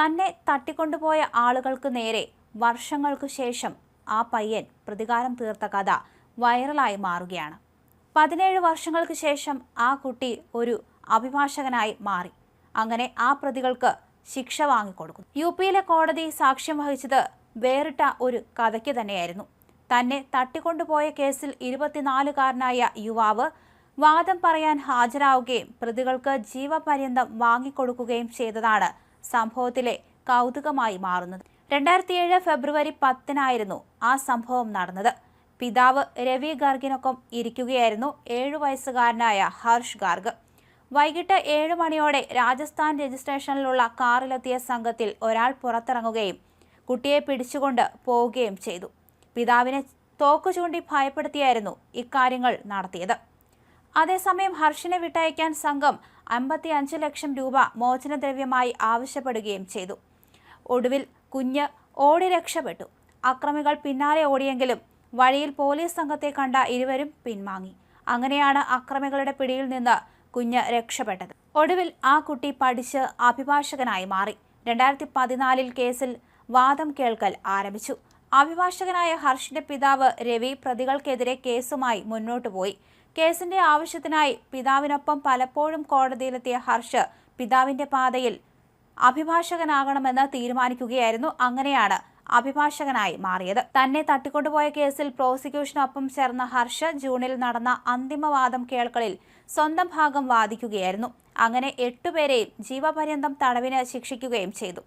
തന്നെ തട്ടിക്കൊണ്ടുപോയ ആളുകൾക്ക് നേരെ വർഷങ്ങൾക്കു ശേഷം ആ പയ്യൻ പ്രതികാരം തീർത്ത കഥ വൈറലായി മാറുകയാണ്. പതിനേഴ് വർഷങ്ങൾക്ക് ശേഷം ആ കുട്ടി ഒരു അഭിഭാഷകനായി മാറി. അങ്ങനെ ആ പ്രതികൾക്ക് ശിക്ഷ വാങ്ങിക്കൊടുക്കും യു പിയിലെ കോടതി സാക്ഷ്യം വഹിച്ചത് വേറിട്ട ഒരു കഥയ്ക്ക് തന്നെയായിരുന്നു. തന്നെ തട്ടിക്കൊണ്ടുപോയ കേസിൽ ഇരുപത്തിനാലുകാരനായ യുവാവ് വാദം പറയാൻ ഹാജരാവുകയും പ്രതികൾക്ക് ജീവപര്യന്തം വാങ്ങിക്കൊടുക്കുകയും ചെയ്തതാണ് സംഭവത്തിലെ കൗതുകമായി മാറുന്നത്. രണ്ടായിരത്തി ഏഴ് ഫെബ്രുവരി പത്തിനായിരുന്നു ആ സംഭവം നടന്നത്. പിതാവ് രവി ഗാർഗിനൊപ്പം ഇരിക്കുകയായിരുന്നു ഏഴു വയസ്സുകാരനായ ഹർഷ് ഗാർഗ്. വൈകിട്ട് ഏഴ് മണിയോടെ രാജസ്ഥാൻ രജിസ്ട്രേഷനിലുള്ള കാറിലെത്തിയ സംഘത്തിൽ ഒരാൾ പുറത്തിറങ്ങുകയും കുട്ടിയെ പിടിച്ചുകൊണ്ട് പോവുകയും ചെയ്തു. പിതാവിനെ തോക്കു ചൂണ്ടി ഭയപ്പെടുത്തിയായിരുന്നു ഇക്കാര്യങ്ങൾ നടത്തിയത്. അതേസമയം ഹർഷിനെ വിട്ടയക്കാൻ സംഘം അമ്പത്തി അഞ്ച് ലക്ഷം രൂപ മോചനദ്രവ്യമായി ആവശ്യപ്പെടുകയും ചെയ്തു. ഒടുവിൽ കുഞ്ഞ് ഓടി രക്ഷപ്പെട്ടു. അക്രമികൾ പിന്നാലെ ഓടിയെങ്കിലും വഴിയിൽ പോലീസ് സംഘത്തെ കണ്ട ഇരുവരും പിൻവാങ്ങി. അങ്ങനെയാണ് അക്രമികളുടെ പിടിയിൽ നിന്ന് കുഞ്ഞ് രക്ഷപ്പെട്ടത്. ഒടുവിൽ ആ കുട്ടി പഠിച്ച് അഭിഭാഷകനായി മാറി. രണ്ടായിരത്തി പതിനാലിൽ കേസിൽ വാദം കേൾക്കൽ ആരംഭിച്ചു. അഭിഭാഷകനായ ഹർഷിന്റെ പിതാവ് രവി പ്രതികൾക്കെതിരെ കേസുമായി മുന്നോട്ടു പോയി കേസിന്റെ ആവശ്യത്തിനായി പിതാവിനൊപ്പം പലപ്പോഴും കോടതിയിലെത്തിയ ഹർഷ് പിതാവിന്റെ പാതയിൽ അഭിഭാഷകനാകണമെന്ന് തീരുമാനിക്കുകയായിരുന്നു. അങ്ങനെയാണ് അഭിഭാഷകനായി മാറിയത്. തന്നെ തട്ടിക്കൊണ്ടുപോയ കേസിൽ പ്രോസിക്യൂഷനൊപ്പം ചേർന്ന ഹർഷ ജൂണിൽ നടന്ന അന്തിമവാദം കേൾക്കലിൽ സ്വന്തം ഭാഗം വാദിക്കുകയായിരുന്നു. അങ്ങനെ എട്ടുപേരെയും ജീവപര്യന്തം തടവിന് ശിക്ഷിക്കുകയും ചെയ്തു.